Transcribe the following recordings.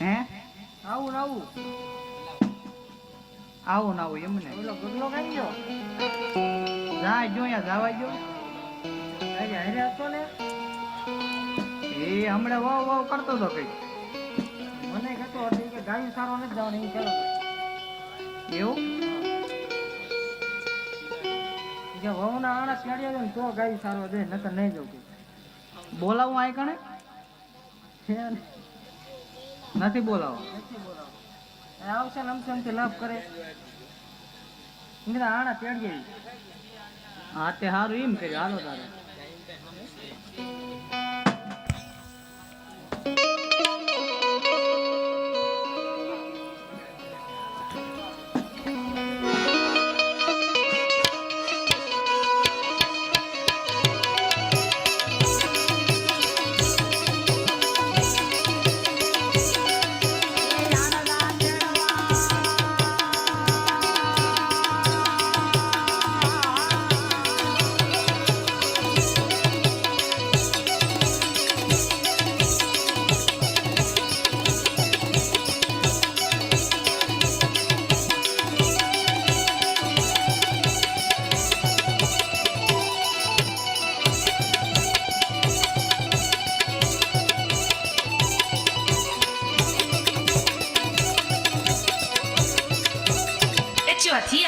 હે? આવું આવું. આવું ના આવું એમને. ઓલો ગગલો કઈ ગયો. જાય જો અહીંયા જવા જો અરે હરે હતો ને. એ હમણાં વાવ વાવ કરતો હતો કઈ મને કહેતો હતો કે ગાયું સારો નથી જવાનું એવું એવું? કે વહુના આણા ચડ્યા ને તો ગાય સારો દે, નકર નહીં જવું કે. બોલાવું આ કણે? નથી બોલાવો. આવશે ને અમસે અમથી લાભ કરે. આણા તેડી હા, તે સારું એમ કર્યું. હાલો તારે. એ ચોથી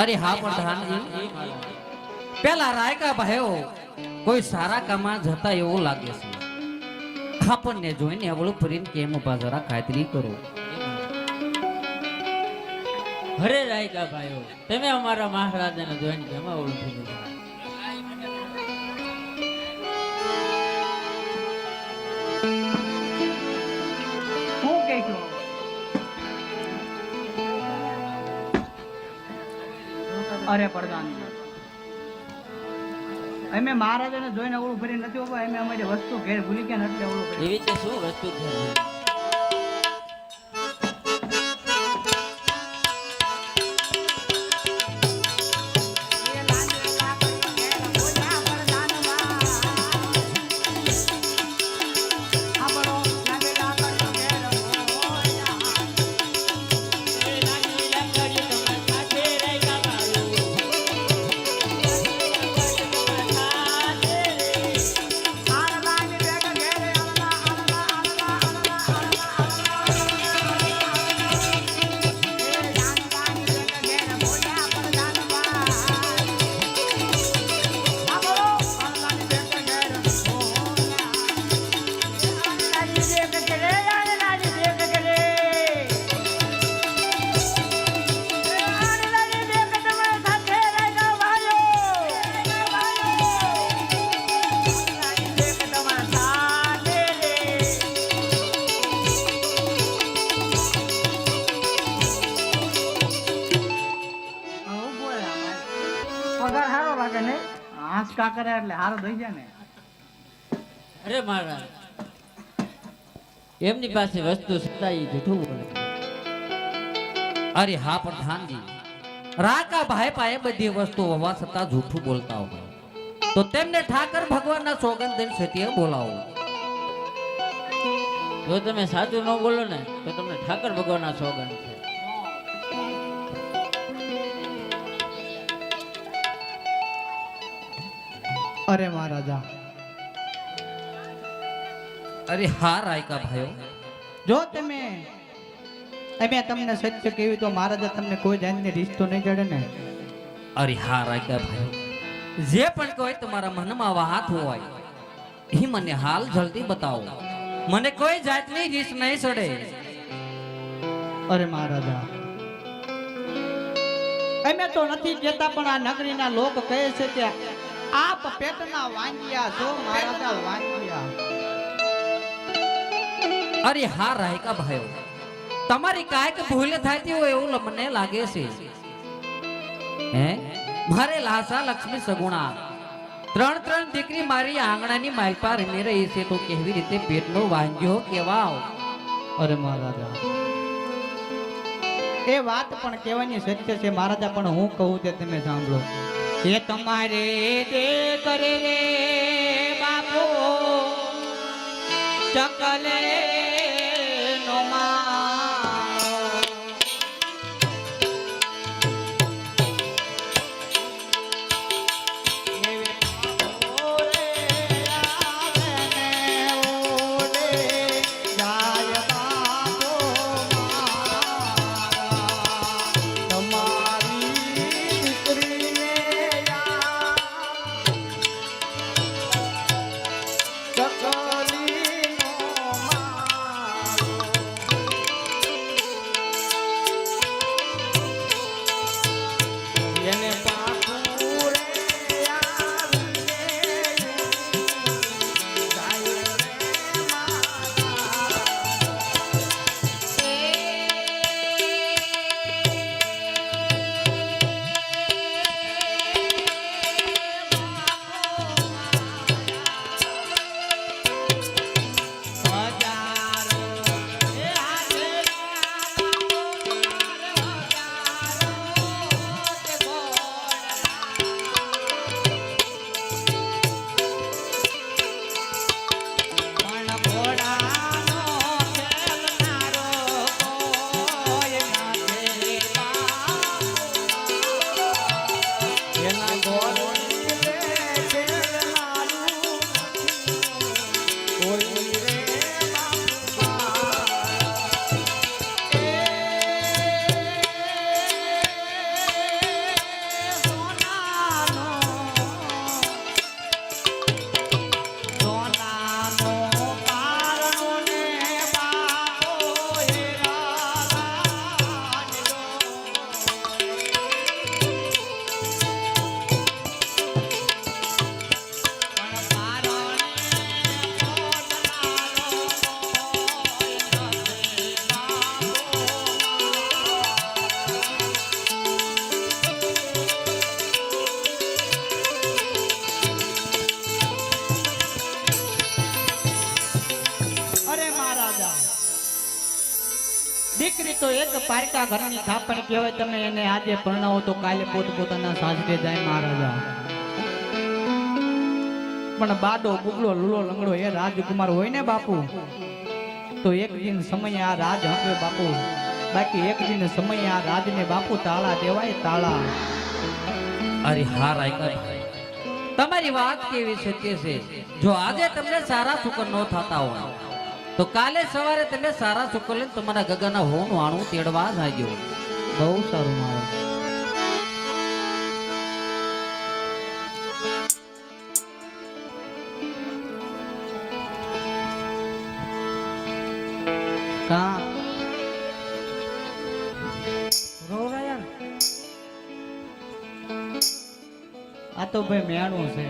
અરે હા પ્રધાનજી પેલા રાયકા ભાઈઓ કોઈ સારા કામમાં જતા એવું લાગે છે. આપણને જોઈને અવળું ફરીને કેમ ઊભા જરા ખાતરી કરો. હરે રાયકા ભાઈઓ, તમે અમારા મહારાજાને જોઈને કેમ અવળું લીધા અરે પ્રધાનજી અમે મહારાજાને જોઈને ઓળું ફરી નથી ઊભા અમે અમારી વસ્તુ ઘેર ભૂલી ગયા ને એટલે અવળું ફરી એવી શું વસ્તુ હાંસ કરે એટલે હારો થઈ જાય ને. અરે મહારાજ એમની પાસે વસ્તુ સત્તા જૂઠું બોલે. અરે હા પ્રધાનજી રાકા ભાઈ પાસે બધી વસ્તુ હોવા છતાં જૂઠું બોલતા હોય. તો તેમને ઠાકર ભગવાનના સોગંદ દિન સતીએ બોલાવો. જો તમે સાચું ન બોલો ને, તો તમને ઠાકર ભગવાનના સોગંદ અરે મહારાજા. અરે હા રાયકા ભાઈઓ. જો તમે અમે તમને સત્ય કહ્યું તો મહારાજા તમને કોઈ જાતની રિશ્તો નહીં જડે ને. અરે હા રાયકા ભાઈઓ. જે પણ કોઈ તમારા મનમાં વાત હોય એ મને હાલ જલ્દી બતાવો. મને કોઈ જાતની રીસ નહીં ચડે. અરે મહારાજા. અમે તો નથી કહેતા પણ આ નગરીના લોકો કહે છે કે આપ પેટના વાંગ્યા છો મહારાજા વાંગિયા. અરે હા રાયકા ભાઈઓ. તમારી કાંઈક ભૂલ થતી હોય એવું મને લાગે છે. હે? મારે લાસા લક્ષ્મી સગુણા. ત્રણ ત્રણ દીકરી મારી આંગણાની માલપા રમી રહી છે તો કેવી રીતે પેટનો વાંગ્યો કેવાવ અરે મહારાજા. એ વાત પણ કહેવાની સત્ય છે મહારાજા પણ હું કહું તે તમે સાંભળો. એ તમારે તે કરે બાપો ચકલે દીકરી તો એક પારકા ઘરની થાપણ કહેવાય. તમે એને આજે પરણાવો તો કાલે પોતપોતાના સાસરે જાય મહારાજા. પણ બાડો, બુગલો, લુલો, લંગડો એ રાજકુમાર હોય ને બાપુ? તો એક દિન સમયે આ રાજ હકવે બાપુ. બાકી એક દિન સમયે આ રાજને બાપુ તાળા દેવાય તાળા. અરે હા રાયકા તમારી વાત કેવી સત્ય છે. જો આજે તમને સારા સુકર ન થતા હોય તો કાલે સવારે તમે સારા છોકરો લઈને તમારા ગગાના હોનું આણું તેડવા જાજો બહુ સારું મારું. કા? આ તો ભાઈ મેણું છે.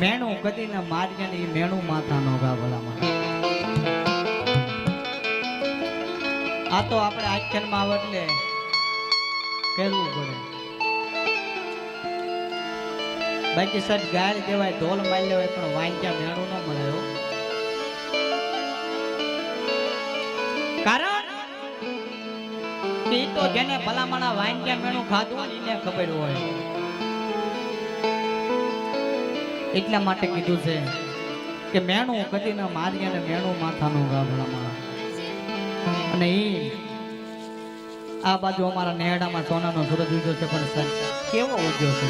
મેણું કદી ના માર્યા ને મેણું માથા નો ગા ભલામાં આ તો આપણે આખ્યાનમાં આવે એટલે કરવું પડે. બાકી સર ગાળ દેવાય ઢોલ મારી હોય પણ વાંચ્યા મેળો ન મળે હો. કારણ તો જેને ભલામણા વાંચ્યા મેણું ખાધું હોય ને એને ખબર હોય. એટલા માટે કીધું છે કે મેણું કદી ના મારી અને મેણું માથાનું ગામડામાં. અને એ આ બાજુ અમારા નેહડામાં સોનાનો સૂરજ ઉગ્યો છે પણ સર કેવો ઉગ્યો છે?